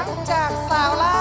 ทั้งจากสาวล่า